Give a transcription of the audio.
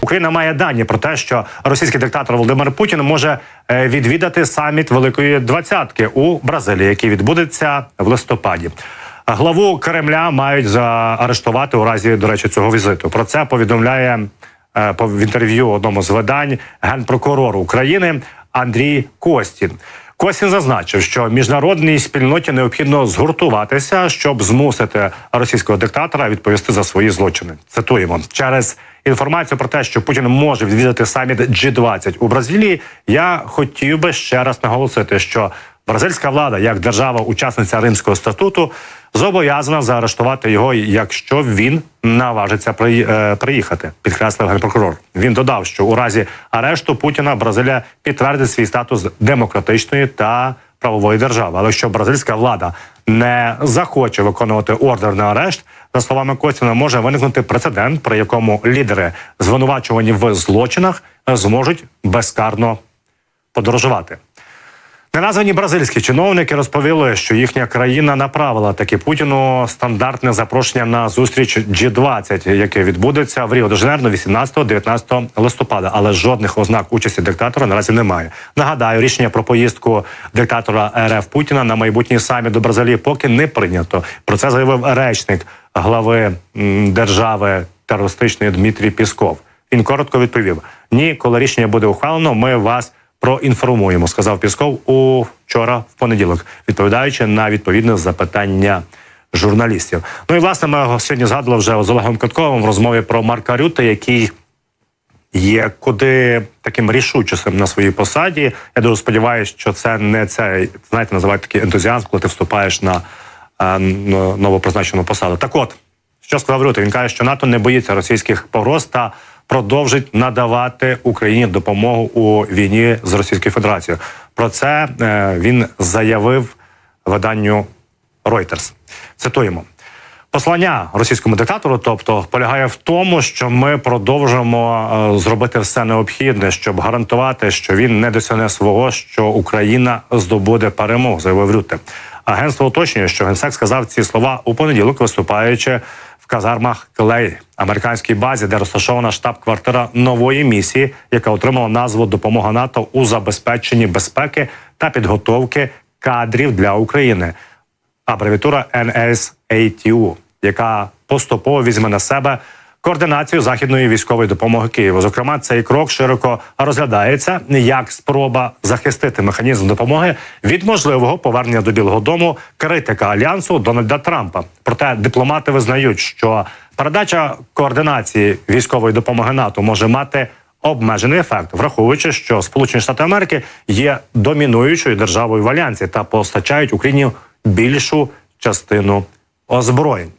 Україна має дані про те, що російський диктатор Володимир Путін може е, відвідати саміт Великої Двадцятки у Бразилії, який відбудеться в листопаді. Главу Кремля мають заарештувати у разі, до речі, цього візиту. Про це повідомляє е, в інтерв'ю одному з видань генпрокурор України Андрій Костін. Костін зазначив, що міжнародній спільноті необхідно згуртуватися, щоб змусити російського диктатора відповісти за свої злочини. Цитуємо через інформацію про те, що Путін може відвідати саміт G20 у Бразилії. Я хотів би ще раз наголосити, що бразильська влада, як держава-учасниця Римського статуту, зобов'язана заарештувати його, якщо він наважиться е, приїхати. Підкреслив генпрокурор. Він додав, що у разі арешту Путіна Бразилія підтвердить свій статус демократичної та правової держави. Але якщо бразильська влада не захоче виконувати ордер на арешт, за словами Костіна, може виникнути прецедент, при якому лідери, звинувачувані в злочинах, зможуть безкарно подорожувати. Неназвані бразильські чиновники розповіли, що їхня країна направила таки Путіну стандартне запрошення на зустріч G20, яке відбудеться в Ріо де Жанейро 18-19 листопада. Але жодних ознак участі диктатора наразі немає. Нагадаю, рішення про поїздку диктатора РФ Путіна на майбутній саміт до Бразилії поки не прийнято. Про це заявив речник глави держави терористичної Дмитрій Пісков. Він коротко відповів: ні, коли рішення буде ухвалено, ми вас проінформуємо, сказав Пісков у вчора в понеділок, відповідаючи на відповідне запитання журналістів. Ну і власне ми сьогодні згадували вже з Олегом Катковим в розмові про Марка Рюте, який є куди таким рішучим на своїй посаді. Я дуже сподіваюся, що це не це знаєте, називають такий ентузіазм, коли ти вступаєш на е, новопризначену посаду. Так от. Що сказав Рюте? Він каже, що НАТО не боїться російських погроз та продовжить надавати Україні допомогу у війні з Російською Федерацією. Про це е, він заявив виданню Reuters. Цитуємо. Послання російському диктатору, тобто, полягає в тому, що ми продовжимо е, зробити все необхідне, щоб гарантувати, що він не досягне свого, що Україна здобуде перемогу, заявив Рюте. Агентство уточнює, що генсек сказав ці слова у понеділок, виступаючи казармах Клей, американській базі, де розташована штаб-квартира нової місії, яка отримала назву Допомога НАТО у забезпеченні безпеки та підготовки кадрів для України абревіатура NSATU, яка поступово візьме на себе координацію західної військової допомоги Києву. Зокрема, цей крок широко розглядається як спроба захистити механізм допомоги від можливого повернення до Білого Дому критика альянсу Дональда Трампа. Проте дипломати визнають, що передача координації військової допомоги НАТО може мати обмежений ефект, враховуючи, що Сполучені Штати Америки є домінуючою державою в альянсі та постачають Україні більшу частину озброєнь.